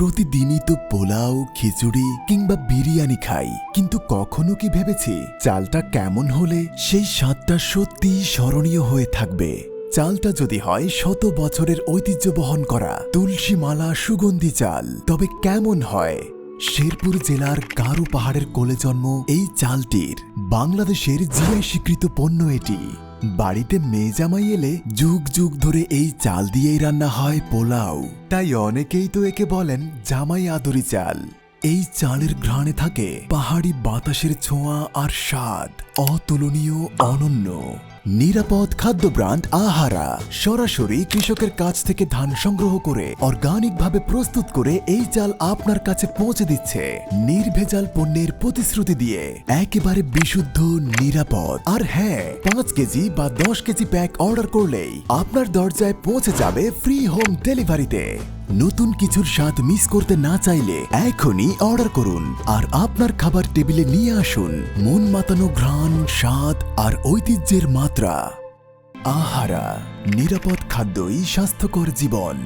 প্রতিদিনই তো পোলাও, খিচুড়ি কিংবা বিরিয়ানি খাই। কিন্তু কখনো কি ভেবেছি চালটা কেমন হলে সেই স্বাদটা সত্যিই স্মরণীয় হয়ে থাকবে? চালটা যদি হয়, শত বছরের ঐতিহ্য বহন করা তুলসী মালা সুগন্ধি চাল। তবে কেমন হয়? শেরপুর জেলার গারো পাহাড়ের কোলে জন্ম এই চালটির। বাংলাদেশের জিআই স্বীকৃত পণ্য এটি। বাড়িতে মেয়ে জামাই এলে যুগ যুগ ধরে এই চাল দিয়েই রান্না হয় পোলাও। তাই অনেকেই তো একে বলেন জামাই আদরি চাল। এই চালের ঘ্রাণে থাকে পাহাড়ি বাতাসের ছোঁয়া আর স্বাদ অতুলনীয়, অনন্য। নিরাপদ খাদ্য ব্র্যান্ড আহারা। সরাসরি কৃষকের কাছ থেকে ধান সংগ্রহ করে, অর্গানিকভাবে প্রস্তুত করে এই চাল আপনার কাছে পৌঁছে দিচ্ছে। নির্ভেজাল পণ্যের প্রতিশ্রুতি দিয়ে, একেবারে বিশুদ্ধ, নিরাপদ। আর হ্যাঁ পাঁচ কেজি বা দশ কেজি প্যাক অর্ডার করলেই আপনার দরজায় পৌঁছে যাবে ফ্রি হোম ডেলিভারিতে নতুন কিছুর স্বাদ মিস করতে না চাইলে এখনই অর্ডার করুন। আর আপনার খাবার টেবিলে নিয়ে আসুন। মন মাতানো ঘ্রাণ, স্বাদ আর ঐতিহ্যের মাত্রা। আহারা, নিরাপদ খাদ্যই স্বাস্থ্যকর জীবন।